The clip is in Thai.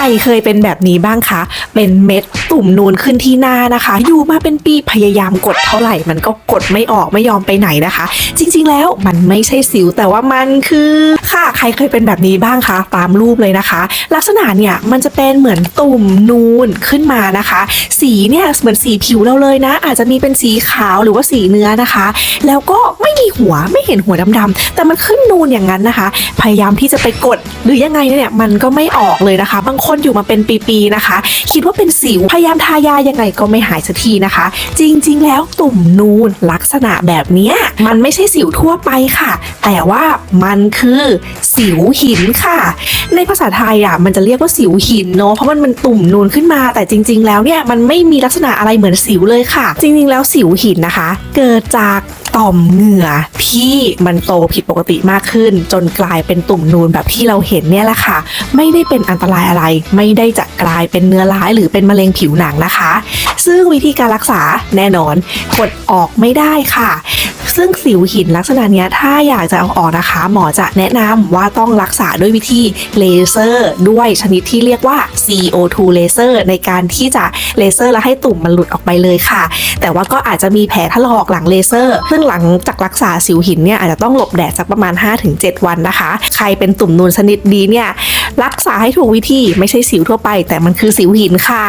ใครเคยเป็นแบบนี้บ้างคะ เป็นเม็ดตุ่มนูนขึ้นที่หน้านะคะ อยู่มาเป็นปีพยายามกดเท่าไหร่ มันก็กดไม่ออกไม่ยอมไปไหนนะคะ จริงๆแล้วมันไม่ใช่สิวแต่ว่ามันคือค่ะใครเคยเป็นแบบนี้บ้างคะตามรูปเลยนะคะ ลักษณะเนี่ยมันจะเป็นเหมือนตุ่มนูนขึ้นมานะคะ สีเนี่ยเหมือนสีผิวเราเลยนะ อาจจะมีเป็นสีขาวหรือว่าสีเนื้อนะคะ แล้วก็ไม่มีหัวไม่เห็นหัวดำๆแต่มันขึ้นนูนอย่างนั้นนะคะ พยายามที่จะไปกดหรือยังไงเนี่ยมันก็ไม่ออกเลยนะคะ บางคนอยู่มาเป็นปีๆนะคะ คิดว่าเป็นสิวพยายามทายายังไงก็ไม่หายสักทีนะคะ จริงๆ แล้วตุ่มนูนลักษณะแบบนี้มันไม่ใช่สิวทั่วไปค่ะ แต่ว่ามันคือสิวหินค่ะ ในภาษาไทยอะมันจะเรียกว่าสิวหินเนาะเพราะมันเป็นตุ่มนูนขึ้นมา แต่จริง ๆ แล้วเนี่ยมันไม่มีลักษณะอะไรเหมือนสิวเลยค่ะ จริง ๆ แล้วสิวหินนะคะ เกิดจากต่อมเหงื่อที่มันโตผิดปกติมากขึ้น จนกลายเป็นตุ่มนูนแบบที่เราเห็นเนี่ยแหละค่ะ ไม่ได้เป็นอันตรายอะไร ไม่ได้จะกลายเป็นเนื้อร้ายหรือเป็นมะเร็งผิวหนังนะคะ ซึ่งวิธีการรักษาแน่นอนกดออกไม่ได้ค่ะ ซึ่งสิวหินลักษณะนี้ถ้าอยากจะเอาออกนะคะ หมอจะแนะนำว่าต้องรักษาด้วยวิธีเลเซอร์ด้วยชนิดที่เรียกว่า CO2 เลเซอร์ในการที่จะเลเซอร์แล้วให้ตุ่มมันหลุดออกไปเลยค่ะ แต่ว่าก็อาจจะมีแผลถลอกหลังเลเซอร์ ซึ่งหลังจากรักษาสิวหินเนี่ยอาจจะต้องหลบแดดสักประมาณ 5-7 วันนะคะ ใครเป็นตุ่มนูนชนิดดีเนี่ย รักษาให้ถูกวิธีไม่ใช่สิวทั่วไป แต่มันคือสิวหินค่ะ